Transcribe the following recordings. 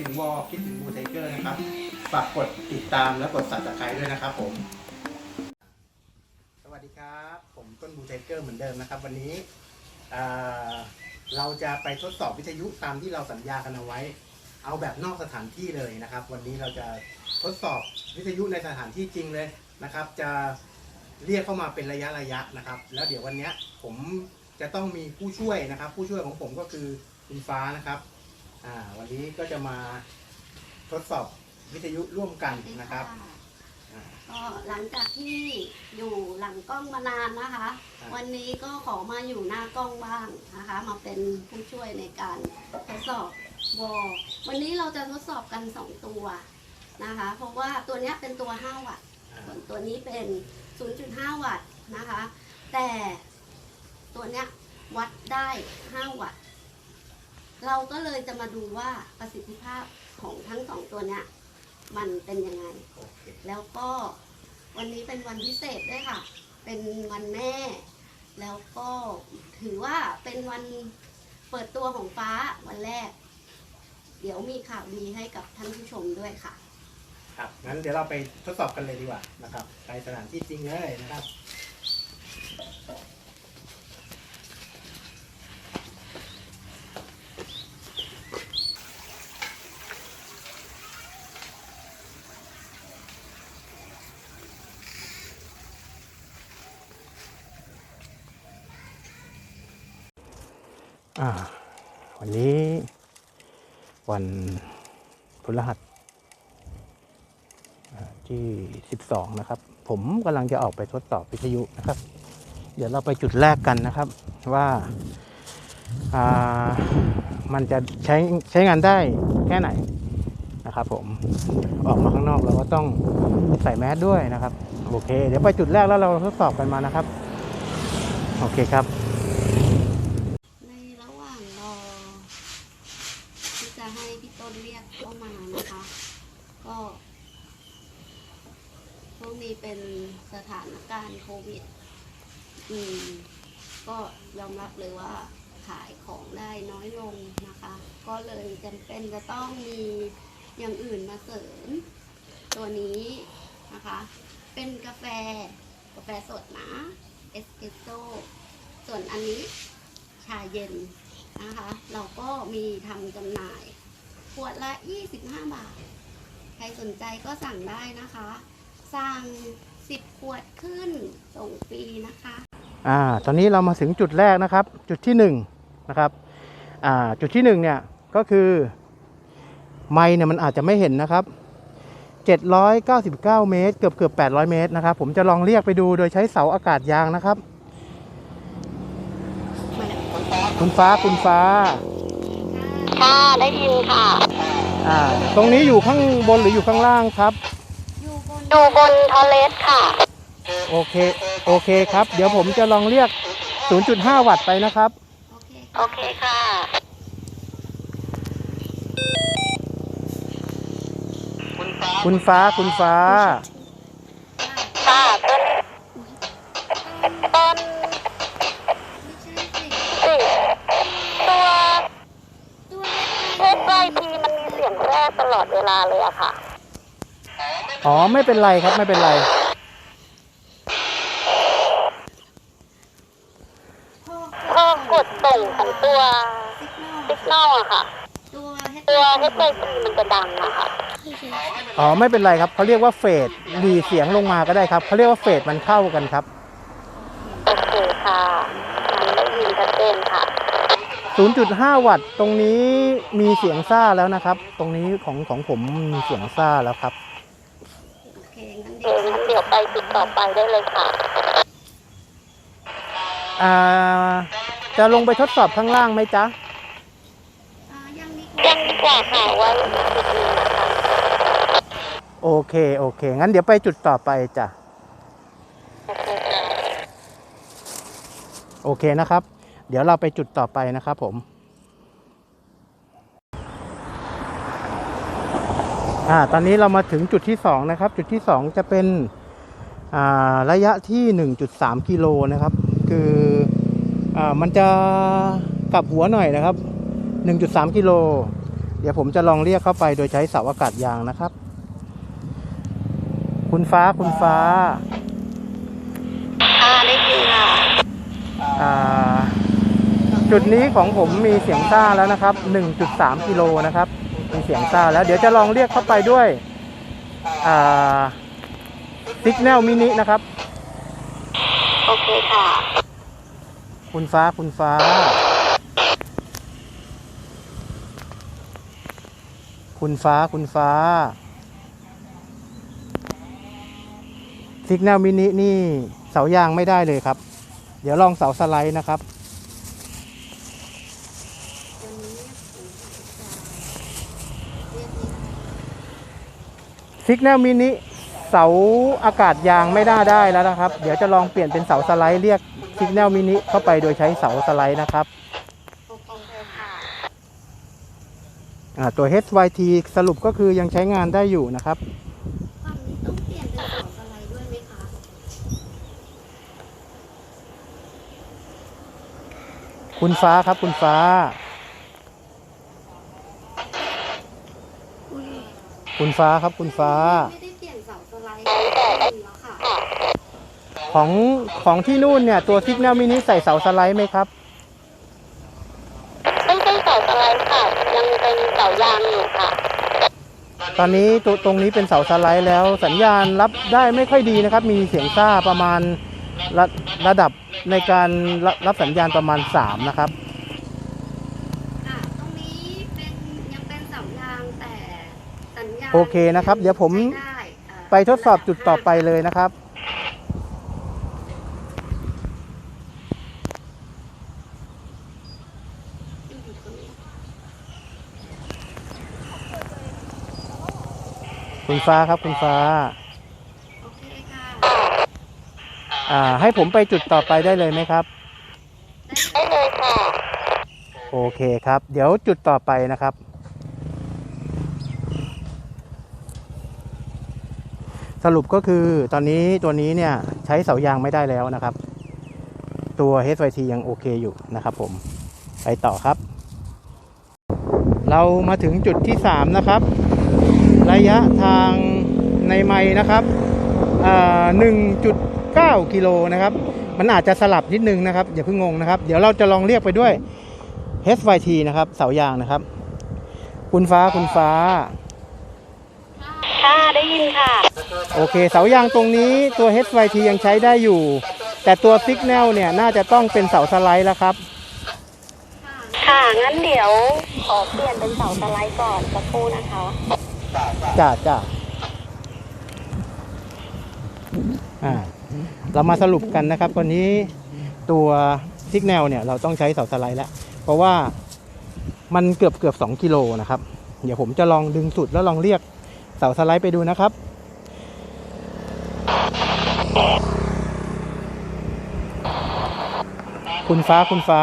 ถึงวอลคิดถึงบูไทเกอร์นะครับ ฝากกดติดตามและกดสับสไครด้วยนะครับผม สวัสดีครับ ผมต้นบูไทเกอร์เหมือนเดิมนะครับ วันนี้เราจะไปทดสอบวิทยุตามที่เราสัญญากันเอาไว้ เอาแบบนอกสถานที่เลยนะครับ วันนี้เราจะทดสอบวิทยุในสถานที่จริงเลยนะครับ จะเรียกเข้ามาเป็นระยะระยะนะครับ แล้วเดี๋ยววันนี้ผมจะต้องมีผู้ช่วยนะครับ ผู้ช่วยของผมก็คือคุณฟ้านะครับ อ่าวันนี้ก็จะมาทดสอบวิทยุร่วมกันนะครับอ่าก็หลังจากที่อยู่หลังกล้องมานานนะคะครับวันนี้ก็ขอมาอยู่หน้ากล้องบ้างนะคะ มาเป็นผู้ช่วยในการทดสอบวอลวันนี้เราจะทดสอบกัน 2 ตัวนะคะ เพราะว่าตัวเนี้ยเป็นตัว 5 วัตต์อ่าส่วนตัวนี้เป็น 0.5 วัตต์นะคะ แต่ตัวเนี้ยวัดได้ 5 วัตต์ เราก็เลยจะมาดูว่าประสิทธิภาพของทั้งสองตัวเนี้ยมันเป็นยังไง แล้วก็วันนี้เป็นวันพิเศษด้วยค่ะ เป็นวันแม่ แล้วก็ถือว่าเป็นวันเปิดตัวของฟ้าวันแรก เดี๋ยวมีข่าวดีให้กับท่านผู้ชมด้วยค่ะ ครับงั้นเดี๋ยวเราไปทดสอบกันเลยดีกว่านะครับ ไปสถานที่จริงเลยนะครับ วันนี้วันพฤหัสที่ 12 นะครับ ผมกำลังจะออกไปทดสอบวิทยุนะครับ เดี๋ยวเราไปจุดแรกกันนะครับว่าามันจะใช้ใช้งานได้แค่ไหนนะครับผมออกมาข้างนอกเราก็ต้องใส่แมสด้วยนะครับ โอเค เดี๋ยวไปจุดแรกแล้วเราทดสอบกันมานะครับ โอเคครับ ในระหว่างรอที่ จะให้พี่ต้นเรียกเข้ามานะคะ ก็ช่วงนี้เป็นสถานการณ์โควิด อืม ก็ยอมรับเลยว่าขายของได้น้อยลงนะคะ ก็เลยจำเป็นจะต้องมีอย่างอื่นมาเสริม ตัวนี้นะคะ เป็นกาแฟกาแฟสดนะ เอสเปรสโซ่ ส่วนอันนี้ชาเย็น นะคะ เราก็มีทำจำหน่าย ขวดละ 25 บาท ใครสนใจก็สั่งได้นะคะ สั่ง 10 ขวดขึ้นส่งฟรีนะคะ อ่า ตอนนี้เรามาถึงจุดแรกนะครับ จุดที่หนึ่งนะครับ อ่า จุดที่หนึ่งเนี่ยก็คือไม้เนี่ยมันอาจจะไม่เห็นนะครับ 799 เมตร เกือบเกือบ800 เมตรนะครับ ผมจะลองเรียกไปดูโดยใช้เสาอากาศยางนะครับ คุณฟ้าคุณฟ้า ค่ะ ได้ยินค่ะ อ่า ตรงนี้อยู่ข้างบนหรืออยู่ข้างล่างครับ อยู่บนอยู่บนทอเลสค่ะ โอเค โอเคครับ เดี๋ยวผมจะลองเรียก 0.5 วัตต์ไปนะครับ โอเคโอเคค่ะคุณฟ้าคุณฟ้า ค่ะต้นต้น เอสไอพีมันมีเสียงแรกตลอดเวลาเลยอะค่ะ อ๋อไม่เป็นไรครับไม่เป็นไรพ่อพอกดส่งของตัวซิกนอลซิกนอลอะค่ะ ตัวตัวเอสไอพีมันจะดังอะค่ะ อ๋อไม่เป็นไรครับเขาเรียกว่าเฟดดีเสียงลงมาก็ได้ครับเขาเรียกว่าเฟดมันเข้ากันครับ โอเคค่ะมันได้ยินชัดเจนค่ะ 0.5 วัตต์ตรงนี้มีเสียงซ่าแล้วนะครับ ตรงนี้ของของผมมีเสียงซ่าแล้วครับโอเคงั้นโอเคเดี๋ยวงั้นเดี๋ยวไปจุดต่อไปได้เลยค่ะ อ่าจะลงไปทดสอบข้างล่างไหมจ๊ะอ่ายังมียังดีกว่าค่ะไว้จุดนี้นะคะโอเคโอเค งั้นเดี๋ยวไปจุดต่อไปจ้ะโอเคค่ะโอเคนะครับ เดี๋ยวเราไปจุดต่อไปนะครับผมอ่าตอนนี้เรามาถึงจุดที่สองนะครับ จุดที่สองจะเป็นอ่าระยะที่ 1.3 กิโลนะครับ คืออ่ามันจะกลับหัวหน่อยนะครับ 1.3 กิโล เดี๋ยวผมจะลองเรียกเข้าไปโดยใช้เสาอากาศยางนะครับ คุณฟ้าคุณฟ้าค่ะได้ยินค่ะอ่า จุดนี้ของผมมีเสียงซ่าแล้วนะครับ 1.3 กิโลนะครับ มีเสียงซ่าแล้ว เดี๋ยวจะลองเรียกเข้าไปด้วยอ่าสิกแนลมินินะครับ โอเคค่ะ คุณฟ้าคุณฟ้า คุณฟ้าคุณฟ้าสิกแนลมินินี่เสายางไม่ได้เลยครับ เดี๋ยวลองเสาสไลด์นะครับ ตัวนี้เรียกนี้ สิกแนลมินิเสาอากาศยางไม่น่าได้แล้วนะครับ เดี๋ยวจะลองเปลี่ยนเป็นเสาสไลด์เรียกสิกแนลมินิเข้าไปโดยใช้เสาสไลด์นะครับตัว HYT สรุปก็คือยังใช้งานได้อยู่นะครับคุณฟ้าครับคุณฟ้า อุ้ย คุณฟ้าครับคุณฟ้า ไม่ได้เปลี่ยนเสาสไลด์ได้ยินแล้วค่ะของของที่นู่นเนี่ย ตัวสิกแนลมินิใส่เสาสไลด์ไหมครับ ไม่ใช่เสาสไลด์ค่ะ ยังเป็นเสายางอยู่ค่ะ ตอนนี้ตัวตรงนี้เป็นเสาสไลด์แล้ว สัญญาณรับได้ไม่ค่อยดีนะครับ มีเสียงซ่าประมาณระระดับในการรับรับสัญญาณประมาณ 3 นะครับ ค่ะ ตรงนี้เป็นยังเป็นเสายางแต่สั ญญาณโอเคนะครับ เดี๋ยวผมใช้ได้อ่าไปทดสอบจุดต่อไปเลยนะครับ อยู่ตรงนี้คุณฟ้าครับคุณฟ้า โอเคค่ะอ่า ให้ผมไปจุดต่อไปได้เลยไหมครับ ได้เลยค่ะโอเคครับ เดี๋ยวจุดต่อไปนะครับ สรุปก็คือตอนนี้ตัวนี้เนี่ยใช้เสายางไม่ได้แล้วนะครับ ตัว HYT ยังโอเคอยู่นะครับผม ไปต่อครับ เรามาถึงจุดที่ 3 นะครับ ระยะทางในไมล์นะครับอ่า1.9 กิโลนะครับ มันอาจจะสลับนิดนึงนะครับ อย่าเพิ่งงงนะครับ เดี๋ยวเราจะลองเรียกไปด้วย HYT นะครับ เสายางนะครับ คุณฟ้าคุณฟ้า ค่ะ ได้ยินค่ะ โอเค เสายางตรงนี้ตัว HYT ยังใช้ได้อยู่ แต่ตัว Signal เนี่ยน่าจะต้องเป็นเสาสไลด์แล้วครับ ค่ะ งั้นเดี๋ยวขอเปลี่ยนเป็นเสาสไลด์ก่อนสักครู่นะคะ จ้าจ้าอ่าเรามาสรุปกันนะครับวันนี้ตัว Signal เนี่ยเราต้องใช้เสาสไลด์แล้ว เพราะว่ามันเกือบเกือบสองกิโลนะครับ เดี๋ยวผมจะลองดึงสุดแล้วลองเรียกเสาสไลด์ไปดูนะครับ คุณฟ้าคุณฟ้า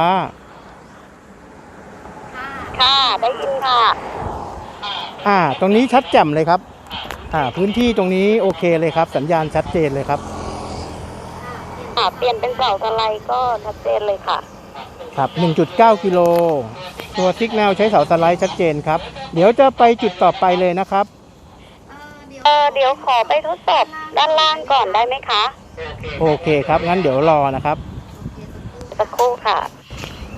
ค่ะค่ะได้ยินค่ะ อ่า ตรงนี้ชัดแจ่มเลยครับ อ่า พื้นที่ตรงนี้โอเคเลยครับ สัญญาณชัดเจนเลยครับค่ะเปลี่ยนเป็นเสาสไลด์ก็ชัดเจนเลยค่ะ ครับ 1.9 กิโล ตัวซิกแนลใช้เสาสไลด์ชัดเจนครับ เดี๋ยวจะไปจุดต่อไปเลยนะครับ เออเดี๋ยวเออเดี๋ยวขอไปทดสอบด้านล่างก่อนได้ไหมคะ โอเคครับ งั้นเดี๋ยวรอนะครับ สักครู่ค่ะ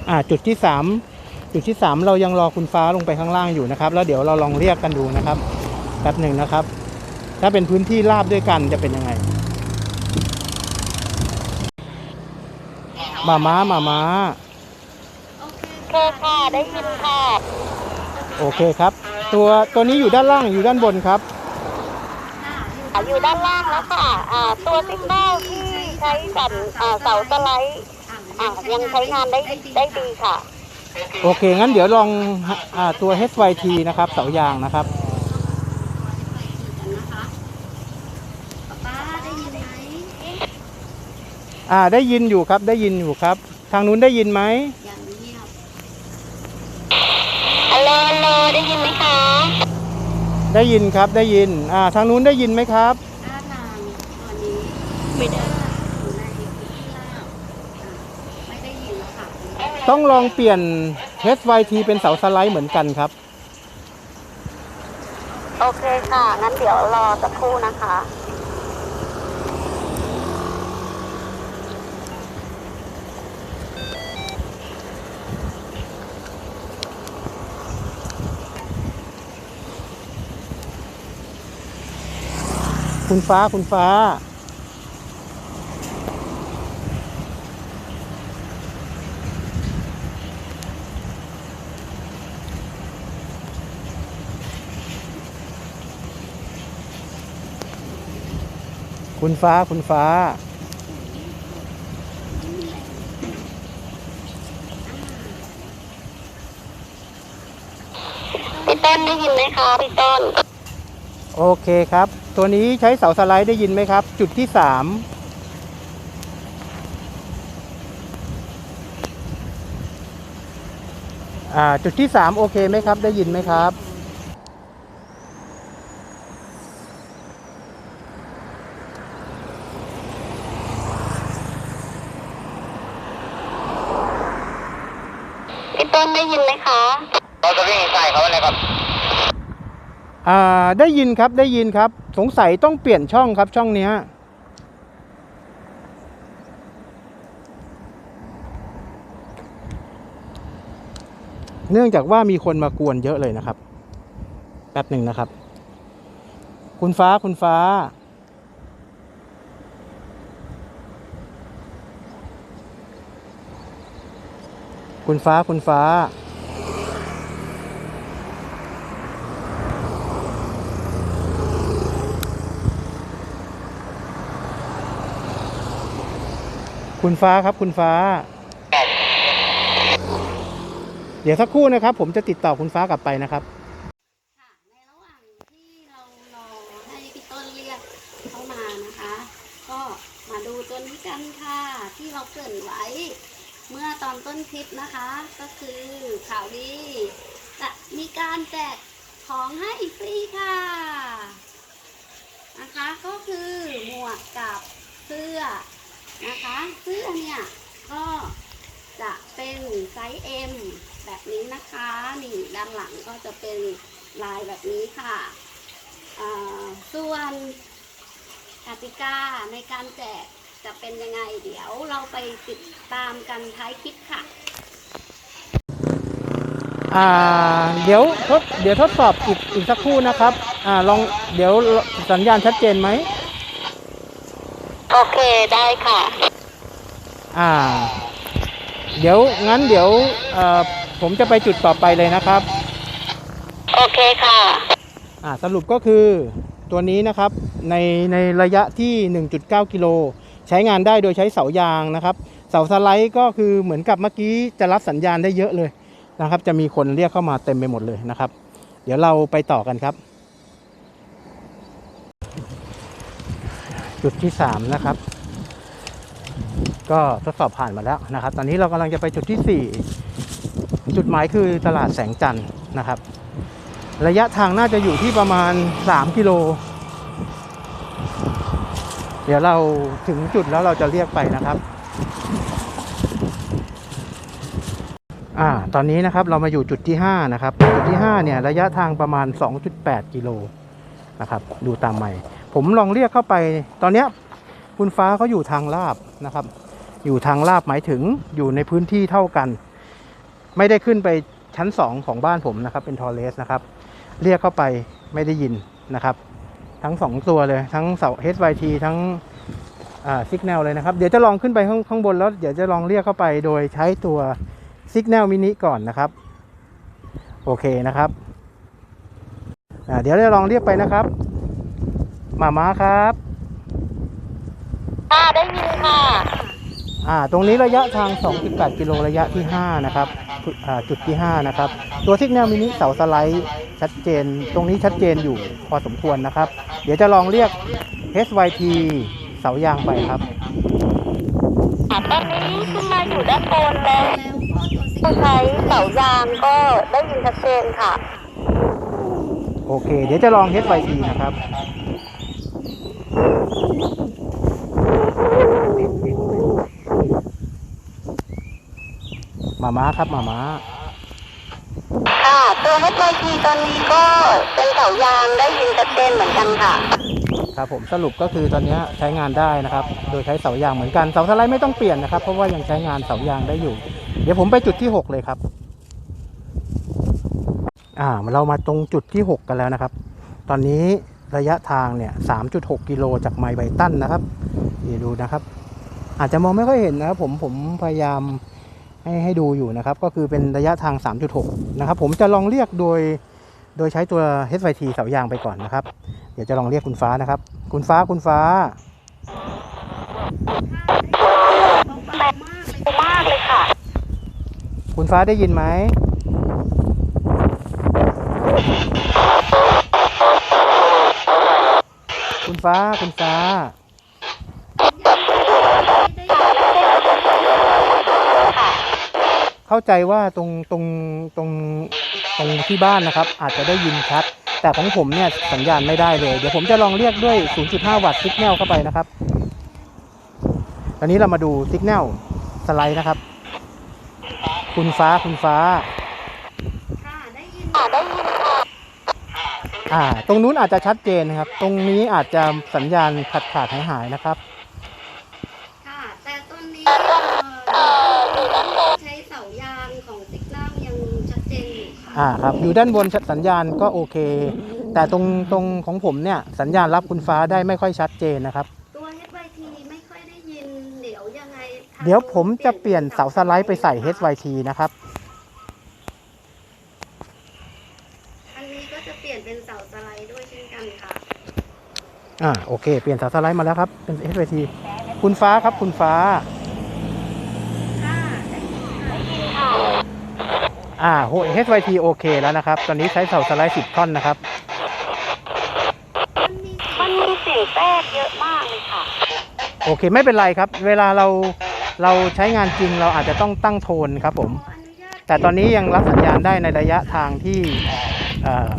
อ่าจุดที่3จุดที่3เรายังรอคุณฟ้าลงไปข้างล่างอยู่นะครับ แล้วเดี๋ยวเราลองเรียกกันดูนะครับแป๊บหนึ่งนะครับ ถ้าเป็นพื้นที่ราบด้วยกันจะเป็นยังไงมาม้ามาม้าโอเคโอเคค่ะได้ยินค่ะโอเคครับ ตัวตัวนี้อยู่ด้านล่างอยู่ด้านบนครับค่ะอยู่ด้านล่างแล้วค่ะอ่าตัวซิกแนลที่ใช้กับอ่าเสาสไลด์ อ่ายังใช้งานได้ได้ดีค่ะ โอเค งั้นเดี๋ยวลองอ่าตัว HYT นะครับเสายางนะครับกันนะคะป้าได้ยินไหมอ่าได้ยินอยู่ครับได้ยินอยู่ครับ ทางนู้นได้ยินไหมอย่างเงียบฮัลโหลฮัลโหลได้ยินไหมคะได้ยินครับได้ยินอ่าทางนู้นได้ยินไหมครับ ท่าทางตอนนี้ไม่ได้อยู่ในพื้นที่ราบอ่าไม่ได้ยินแล้วค่ะ ต้องลองเปลี่ยน HYT เป็นเสาสไลด์เหมือนกันครับคโอเคค่ะ งั้นเดี๋ยวรอสักครู่นะคะ คุณฟ้าคุณฟ้า คุณฟ้าคุณฟ้า พี่ต้นได้ยินไหมคะพี่ต้น โอเคครับ ตัวนี้ใช้เสาสไลด์ได้ยินไหมครับ จุดที่สามอ่าจุดที่สามโอเคไหมครับ ได้ยินไหมครับ ต้นได้ยินไหมคะเราจะวิ่งใส่เขาเลยครับ อ่าได้ยินครับได้ยินครับ สงสัยต้องเปลี่ยนช่องครับช่องเนี้ยเนื่องจากว่ามีคนมากวนเยอะเลยนะครับ แป๊บหนึ่งนะครับ คุณฟ้าคุณฟ้า คุณฟ้าคุณฟ้า คุณฟ้าครับคุณฟ้า เดี๋ยวสักครู่นะครับ ผมจะติดต่อคุณฟ้ากลับไปนะครับ ค่ะในระหว่างที่เรารอให้พี่ต้นเรียกเข้ามานะคะ ก็มาดูตัวนี้กันค่ะ ที่เราเกริ่นไว้ เมื่อตอนต้นคลิปนะคะ ก็คือข่าวดีจะมีการแจกของให้ฟรีค่ะ นะคะก็คือหมวกกับเสื้อนะคะเสื้อเนี่ยก็จะเป็นไซส์ M แบบนี้นะคะนี่ด้านหลังก็จะเป็นลายแบบนี้ค่ะอ่าส่วนกติกาในการแจก จะเป็นยังไงเดี๋ยวเราไปติดตามกันท้ายคลิปค่ะ อ่าเดี๋ยวทดเดี๋ยวทดสอบอีกอีกสักครู่นะครับอ่าลองเดี๋ยวสัญญาณชัดเจนไหมโอเคได้ค่ะ อ่า เดี๋ยวงั้นเดี๋ยวเอ่อผมจะไปจุดต่อไปเลยนะครับ โอเคค่ะ อ่าสรุปก็คือตัวนี้นะครับในในระยะที่ 1.9 กิโล ใช้งานได้โดยใช้เสายางนะครับเสาสไลด์ก็คือเหมือนกับเมื่อกี้จะรับสัญญาณได้เยอะเลยนะครับ จะมีคนเรียกเข้ามาเต็มไปหมดเลยนะครับ เดี๋ยวเราไปต่อกันครับ จุดที่ 3 นะครับ ก็ทดสอบผ่านมาแล้วนะครับ ตอนนี้เรากำลังจะไปจุดที่ 4 จุดหมายคือตลาดแสงจันทร์นะครับ ระยะทางน่าจะอยู่ที่ประมาณ 3 กิโล เดี๋ยวเราถึงจุดแล้วเราจะเรียกไปนะครับอ่าตอนนี้นะครับเรามาอยู่จุดที่ 5 นะครับ จุดที่ 5 เนี่ย ระยะทางประมาณ 2.8 กิโลนะครับ ดูตามใหม่ ผมลองเรียกเข้าไป ตอนเนี้ยคุณฟ้าเขาอยู่ทางลาบนะครับ อยู่ทางลาบหมายถึงอยู่ในพื้นที่เท่ากัน ไม่ได้ขึ้นไปชั้น 2 ของบ้านผมนะครับ เป็นทอร์เรสนะครับ เรียกเข้าไปไม่ได้ยินนะครับ ทั้งสองตัวเลยทั้งเสา HYT ทั้งอ่าซิกแนลเลยนะครับ เดี๋ยวจะลองขึ้นไปข้างข้างบนแล้ว เดี๋ยวจะลองเรียกเข้าไปโดยใช้ตัวซิกแนลมินิก่อนนะครับ โอเคนะครับอ่าเดี๋ยวจะลองเรียกไปนะครับหมาม้าครับค่ะได้ยินค่ะอ่า ตรงนี้ระยะทาง 2.8 กิโลระยะที่ 5 นะครับ จุดอ่าจุดที่ 5 นะครับ ตัวซิกแนลมินิเสาสไลด์ชัดเจน ตรงนี้ชัดเจนอยู่พอสมควรนะครับ เดี๋ยวจะลองเรียก HYT เสายางไปครับตอนนี้ขึ้นมาอยู่ด้านบนแล้วแล้วก็ตัวสิใช้เสายางก็ได้ยินชัดเจนค่ะ โอเค เดี๋ยวจะลอง HYT นะครับ มาม้าครับมาม้า ค่ะตัวเฮดไวทีตอนนี้ก็เป็นเสายางได้ยินชัดเจนเหมือนกันค่ะ ครับผมสรุปก็คือตอนนี้ใช้งานได้นะครับ โดยใช้เสายางเหมือนกันเสาสไลด์ไม่ต้องเปลี่ยนนะครับ เพราะว่ายังใช้งานเสายางได้อยู่ เดี๋ยวผมไปจุดที่ 6 เลยครับ อ่าเรามาตรงจุดที่ 6 กันแล้วนะครับ ตอนนี้ระยะทางเนี่ย 3.6 กิโลจากไมล์ไบตันนะครับนี่ดูนะครับ อาจจะมองไม่ค่อยเห็นนะครับผมผมพยายาม ให้ให้ดูอยู่นะครับ ก็คือเป็นระยะทาง 3.6 นะครับ ผมจะลองเรียกโดย โดยใช้ตัว HYT เสายางไปก่อนนะครับ เดี๋ยวจะลองเรียกคุณฟ้านะครับ คุณฟ้าคุณฟ้าเบามากเลยมากเลยค่ะ คุณฟ้าได้ยินไหม คุณฟ้าคุณฟ้า เข้าใจว่าตรงตรงตรงตรงที่บ้านนะครับ อาจจะได้ยินชัด แต่ของผมเนี่ยสัญญาณไม่ได้เลย เดี๋ยวผมจะลองเรียกด้วย 0.5 วัตต์ซิกแนลเข้าไปนะครับ ตอนนี้เรามาดูซิกแนลสไลด์นะครับ คุณฟ้าคุณฟ้าอ่า ตรงนู้นอาจจะชัดเจนนะครับ ตรงนี้อาจจะสัญญาณขาดขาดหายหายนะครับ อยู่ค่ะอ่าครับอยู่ด้านบนสัญญาณก็โอเค แต่ตรงตรงของผมเนี่ยสัญญาณรับคุณฟ้าได้ไม่ค่อยชัดเจนนะครับ ตัว HYT ไม่ค่อยได้ยินเดี๋ยวยังไงทางเดี๋ยวผมจะเปลี่ยนเสาสไลด์ไปใส่ HYT นะครับ อันนี้ก็จะเปลี่ยนเป็นเสาสไลด์ด้วยเช่นกันค่ะ อ่าโอเค เปลี่ยนเสาสไลด์มาแล้วครับเป็น HYT คุณฟ้าครับคุณฟ้า ค่ะได้ยินค่ะ อ่าโห HYT โอเคแล้วนะครับ ตอนนี้ใช้เสาสไลด์ 10 ท่อนนะครับมันมีมันมีเสียงแทรกเยอะมากเลยค่ะ โอเคไม่เป็นไรครับ เวลาเราเราใช้งานจริงเราอาจจะต้องตั้งโทนครับผมขออนุญาตแต่ตอนนี้ยังรับสัญญาณได้ในระยะทางที่เอ่อ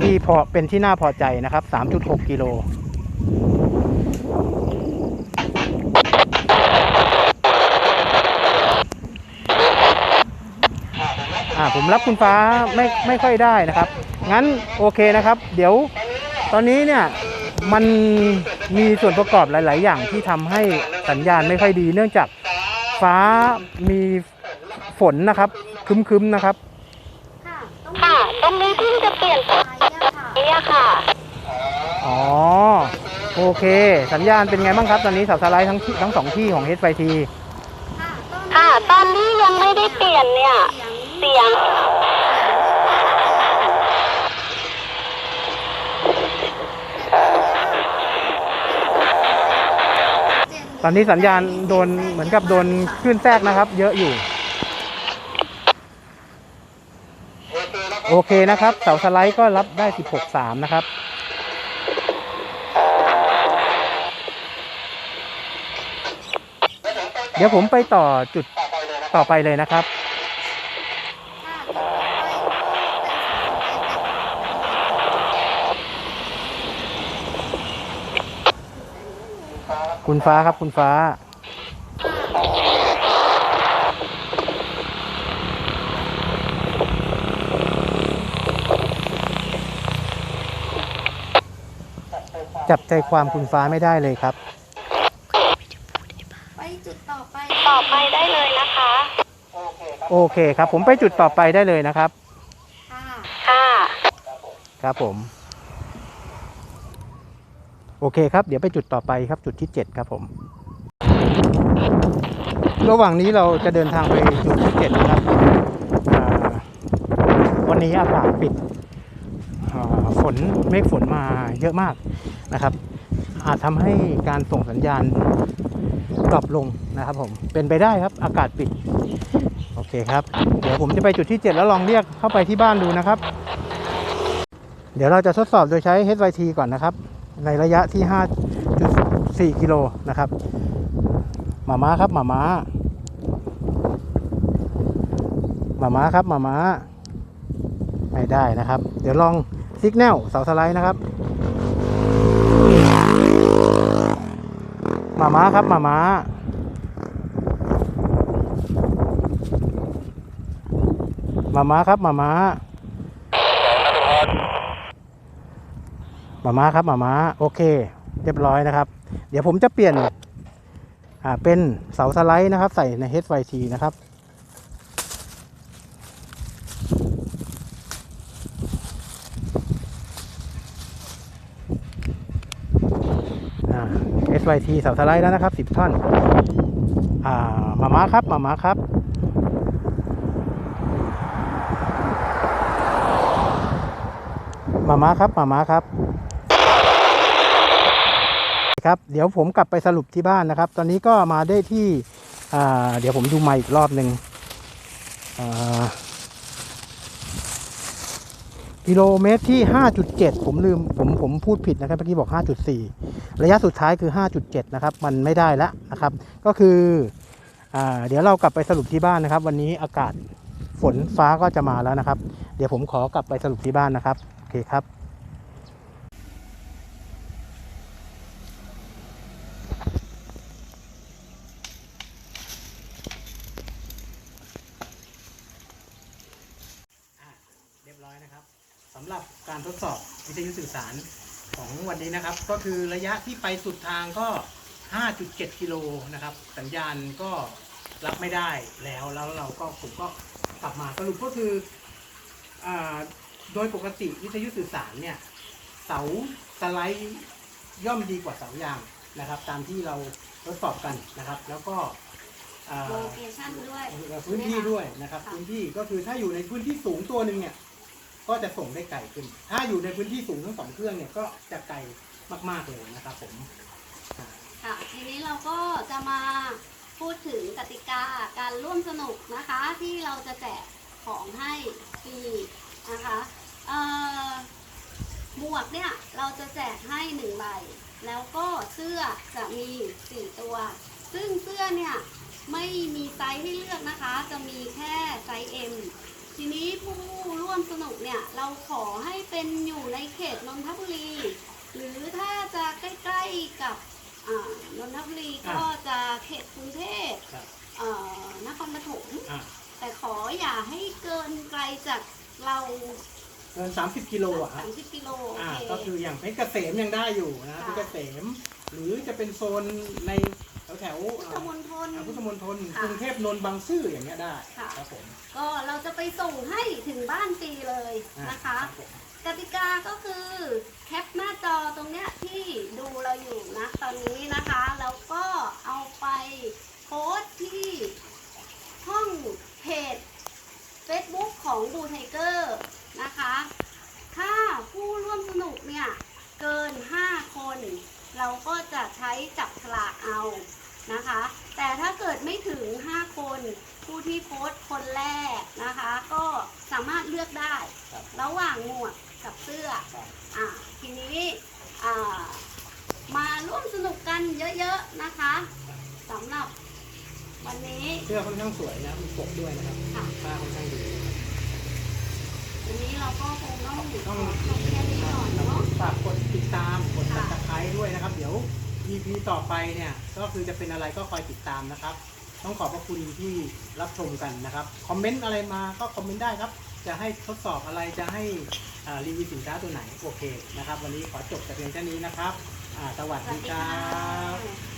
ที่พอเป็นที่น่าพอใจนะครับ 3.6 กิโล อ่าผมรับคุณฟ้าไม่ไม่ค่อยได้นะครับ งั้นโอเคนะครับ เดี๋ยวตอนนี้เนี่ยมันมีส่วนประกอบหลาย ๆ อย่างที่ทำให้สัญญาณไม่ค่อยดี เนื่องจากฟ้ามีฝนนะครับครึ้มๆนะครับ ค่ะต้องค่ะตรงนี้เพิ่งจะเปลี่ยนสายอะค่ะนี้อะค่ะอ๋อโอเค สัญญาณเป็นไงบ้างครับ ตอนนี้เสาสไลด์ทั้งที่ทั้งสองที่ของ HYT ค่ะตอนนี้ค่ะ ตอนนี้ยังไม่ได้เปลี่ยนเนี่ย เสียง ตอนนี้สัญญาณโดนเหมือนกับโดนคลื่นแทรกนะครับ เยอะอยู่ โอเคนะครับ เสาสไลด์ก็รับได้ 16.3 นะครับเดี๋ยวผมไปต่อจุดต่อไปเลยนะครับ คุณฟ้าครับคุณฟ้า จับใจความคุณฟ้าไม่ได้เลยครับ ไปจุดต่อไป ต่อไปได้เลยนะคะ โอเคครับ ผมไปจุดต่อไปได้เลยนะครับ ค่ะ ค่ะ ครับผม โอเคครับ เดี๋ยวไปจุดต่อไปครับจุดที่ 7 ครับผม ระหว่างนี้เราจะเดินทางไปจุดที่ 7 นะครับ วันนี้อากาศปิดฝนเมฆฝนมาเยอะมากนะครับ อาจทำให้การส่งสัญญาณดรอปลงนะครับผมเป็นไปได้ครับอากาศปิด โอเคครับ เดี๋ยวผมจะไปจุดที่ 7 แล้วลองเรียกเข้าไปที่บ้านดูนะครับ เดี๋ยวเราจะทดสอบโดยใช้ HYT ก่อนนะครับ ในระยะที่ 5.4 กิโลนะครับหมาม้าครับหมาม้าหมาม้าครับหมาม้าไม่ได้นะครับ เดี๋ยวลองซิกแนลเสาสไลด์นะครับหมาม้าครับหมาม้าหมาม้าครับหมาม้า มาม้าครับหมาม้าโอเค เรียบร้อยนะครับ เดี๋ยวผมจะเปลี่ยนอ่าเป็นเสาสไลด์นะครับ ใส่ใน HYT นะครับอ่า SYT เสาสไลด์แล้วนะครับ 10 ท่อนอ่ามาม้าครับมาม้าครับมาม้าครับมาม้าครับ ครับเดี๋ยวผมกลับไปสรุปที่บ้านนะครับ ตอนนี้ก็มาได้ที่เดี๋ยวผมดูใหม่อีกรอบหนึ่งกิโลเมตรที่ 5.7 ผมลืมผมผมพูดผิดนะครับเมื่อกี้บอก 5.4 ระยะสุดท้ายคือ 5.7 นะครับ มันไม่ได้แล้วนะครับ ก็คืออเดี๋ยวเรากลับไปสรุปที่บ้านนะครับ วันนี้อากาศฝนฟ้าก็จะมาแล้วนะครับ เดี๋ยวผมขอกลับไปสรุปที่บ้านนะครับ โอเคครับ อะเรียบร้อยนะครับสำหรับการทดสอบวิทยุสื่อสารของวั นนี้นะครับ ก็คือระยะที่ไปสุดทางก็ 5.7 กิโลนะครับ สัญญาณก็รับไม่ได้แล้วแล้วเราก็ผมก็กลับมาสรุปก็คืออาโดยปกติวิทยุสื่อสารเนี่ย เสาสไลด์ย่อมดีกว่าเสายางนะครับ ตามที่เราทดสอบกันนะครับ แล้วก็อ่าโลเคชั่นด้วยพื้นที่ด้วยนะครับค่ะพื้นที่ก็คือถ้าอยู่ในพื้นที่สูงตัวหนึ่งเนี่ย ก็จะส่งได้ไกลขึ้น ถ้าอยู่ในพื้นที่สูงทั้งสองเครื่องเนี่ยก็จะไกลมากๆเลยนะครับผมค่ะทีนี้เราก็จะมาพูดถึงกติกาการร่วมสนุกนะคะ ที่เราจะแจกของให้ฟรีนะคะเอ่อหมวกเนี่ยเราจะแจกให้หนึ่งใบ แล้วก็เสื้อจะมีสี่ตัว ซึ่งเสื้อเนี่ยไม่มีไซส์ให้เลือกนะคะ จะมีแค่ไซส์ M ทีนี้ผู้ร่วมสนุกเนี่ย เราขอให้เป็นอยู่ในเขตนนทบุรี หรือถ้าจะใกล้ๆกับอ่านนทบุรีก็จะเขตกรุงเทพครับเอ่อนครปฐมอ่าแต่ขออย่าให้เกินไกลจากเราเกิน30กิโลอะฮะ30กิโลโออ่าเค ก็คืออย่างเพชรเกษมยังได้อยู่นะค่ะ เพชรเกษม หรือจะเป็นโซนใน แถวแถวๆพุทธอ่ามณฑล อ่าพุทธมณฑลค่ะกรุงเทพนนท์บางซื่ออย่างเงี้ยได้ค่ะ ครับผมก็เราจะไปส่งให้ถึงบ้านฟรีเลยอ่านะคะ รับผมกติกาก็คือแคปหน้าจอตรงเนี้ยที่ดูเราอยู่นะตอนนี้นะคะแล้วก็เอาไปโพสต์ที่ห้องเพจ Facebook ของดูไทเกอร์นะคะ ถ้าผู้ร่วมสนุกเนี่ย เกิน 5 คน เราก็จะใช้จับฉลากเอา นะคะ แต่ถ้าเกิดไม่ถึง 5 คนผู้ที่โพสต์คนแรกนะคะ ก็สามารถเลือกได้ ครับระหว่างหมวกกับเสื้อครับ อ่าทีนี้อ่ามาร่วมสนุกกันเยอะๆนะคะสำหรับวันนี้เสื้อค่อนข้างสวยนะมีปกด้วยนะครับค่ะ ผ้าค่อนข้างดีวันนี้เราก็คงต้องต้องขอแค่นี้ก่อนเนาะ ฝากกดติดตามกดค่ะติดตามด้วยนะครับ เดี๋ยว EP ต่อไปเนี่ย ก็คือจะเป็นอะไรก็คอยติดตามนะครับ ต้องขอบพระคุณที่รับชมกันนะครับ คอมเมนต์อะไรมาก็คอมเมนต์ได้ครับ จะให้ทดสอบอะไรจะให้รีวิวสินค้าตัวไหนโอเคนะครับ วันนี้ขอจบแต่เพียงแค่นี้นะครับสวัสดีครับ